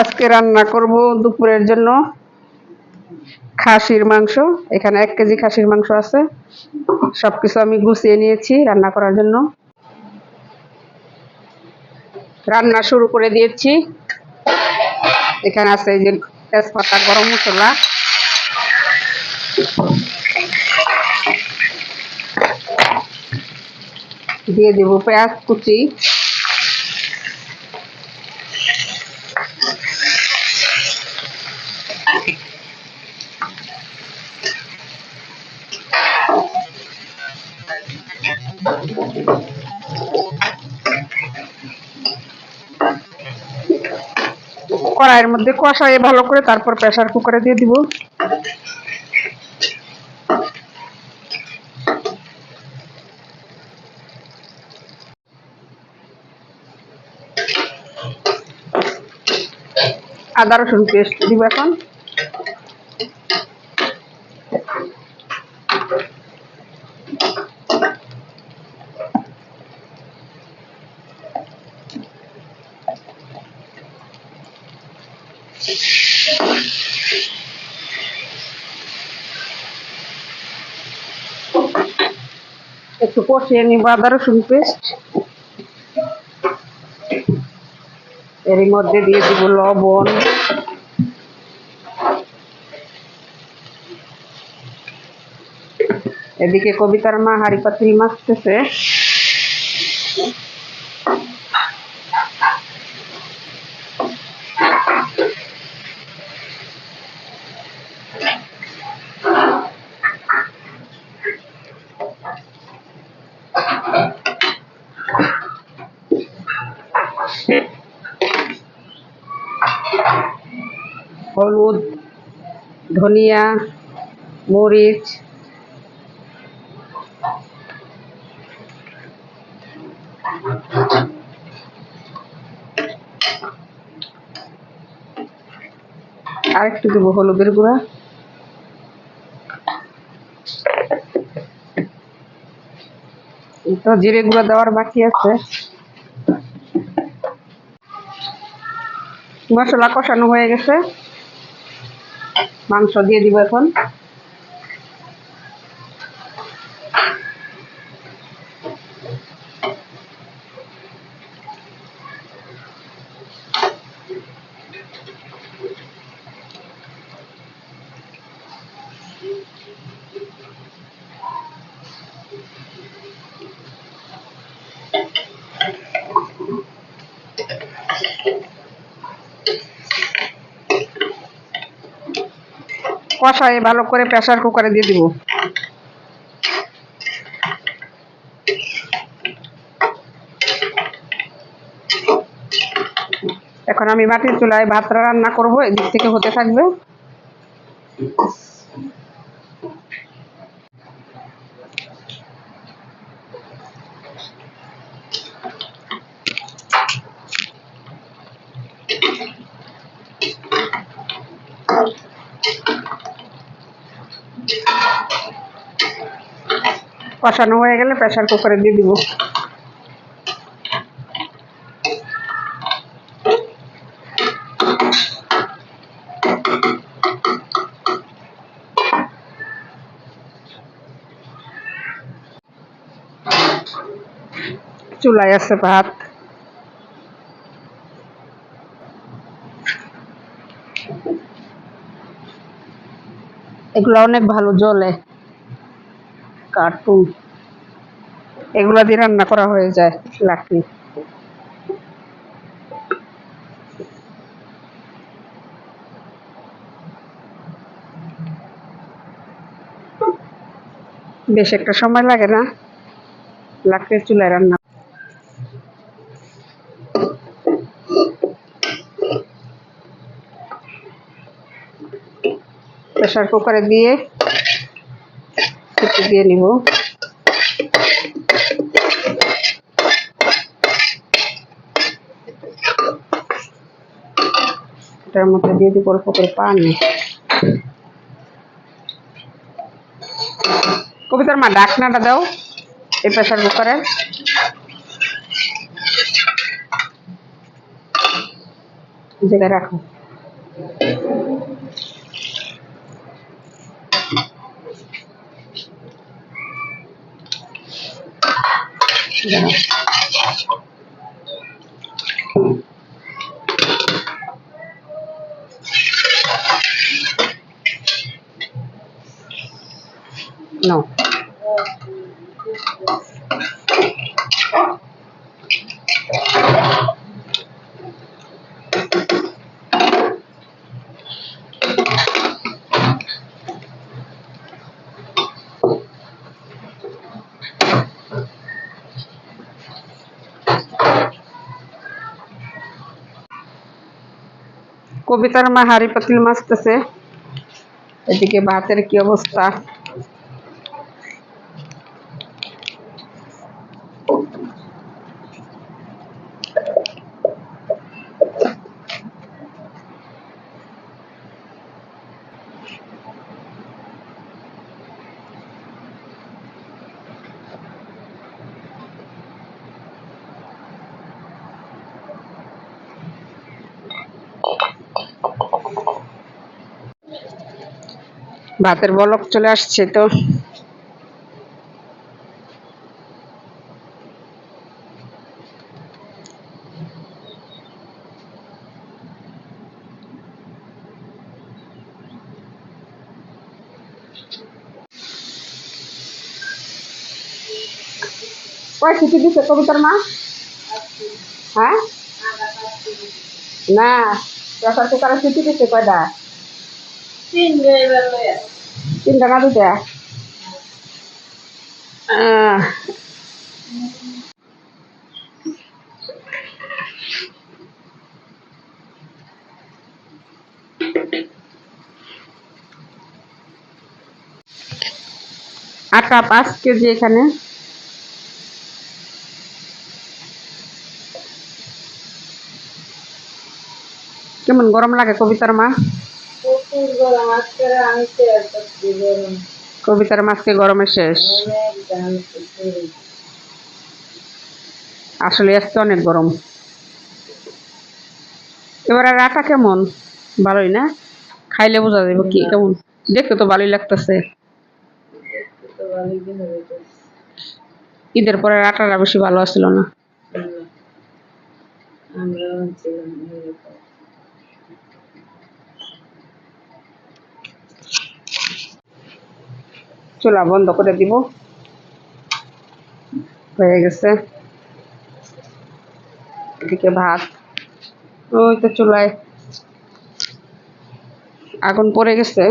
আজকে রান্না করব দুপুরের জন্য খাসির মাংস। এখানে এক কেজি খাসির মাংস আছে। সবকিছু আমি গুছিয়ে নিয়েছি রান্না করার জন্য। রান্না শুরু করে দিয়েছি। এখানে আছে এই যে তেজপাতা, গরম মশলা। দিয়ে দেব পেঁয়াজ কুচি। কড়াইয়ের মধ্যে কষাই ভালো করে তারপর প্রেসার কুকারে দিয়ে দিব। আদা রসুন পেস্ট দিব এখন। একটু কষিয়ে নিব আদা রসুন পেস্ট এরই মধ্যে দিয়ে দিব লবণ। এদিকে কবিতার মা হাড়ি পাতিল মাখতেছে। হলুদ ধনিয়া মরিচ আর একটু দেবো হলুদের গুঁড়া। তো জিরে গুঁড়া দেওয়ার বাকি আছে। মশলা কষানো হয়ে গেছে। মাংস দিয়ে দিব এখন। কষাই ভালো করে প্রেসার কুকারে দিয়ে দিব। এখন আমি মাটির চুলায় ভাত রান্না করব, এদিক থেকে হতে থাকবে। কষানো হয়ে গেলে প্রেসার কুকারে দিয়ে দিব। চুলায় আছে ভাত। এগুলো অনেক ভালো জ্বলে। কার্টুন এগুলা দিয়ে রান্না করা হয়ে যায় লাকড়ি। বেশ একটা সময় লাগে না লাকড়ির চুলায় রান্না। প্রেসার কুকারে দিয়ে একটু দিয়ে নিব। এটার মধ্যে দিয়ে দিব অল্প করে পানি। কবিতার মা, ডাকনাটা দাও, এই প্রেসার কুকারে। জায়গায় রাখো। Não. কবিতার মা হাড়ি পাতিল মাছতেছে এদিকে ভাতের কি অবস্থা ভাতের বলক চলে আসছে তো। কয় ছুটি দিছে কবিতার মা? হ্যাঁ? না প্রেসার কুকারে ছুটি দিছে কয়টা? তিনটা না দুটা আহ, আটা পাঁচ কেজি এখানে কেমন গরম লাগে কবিতার মা কবিতার মাছকে গরমে শেষ। আসলে আজকে অনেক গরম। এবার আর আটা কেমন? ভালোই না? খাইলে বোঝা যাবে কি কেমন? দেখতে তো ভালোই লাগতেছে। ঈদের পরে আটাটা বেশি ভালো আসছিল না। আমরা চুলা বন্ধ করে দিব। হয়ে গেছে। এদিকে ভাত। ওই তো চুলায় আগুন পড়ে গেছে।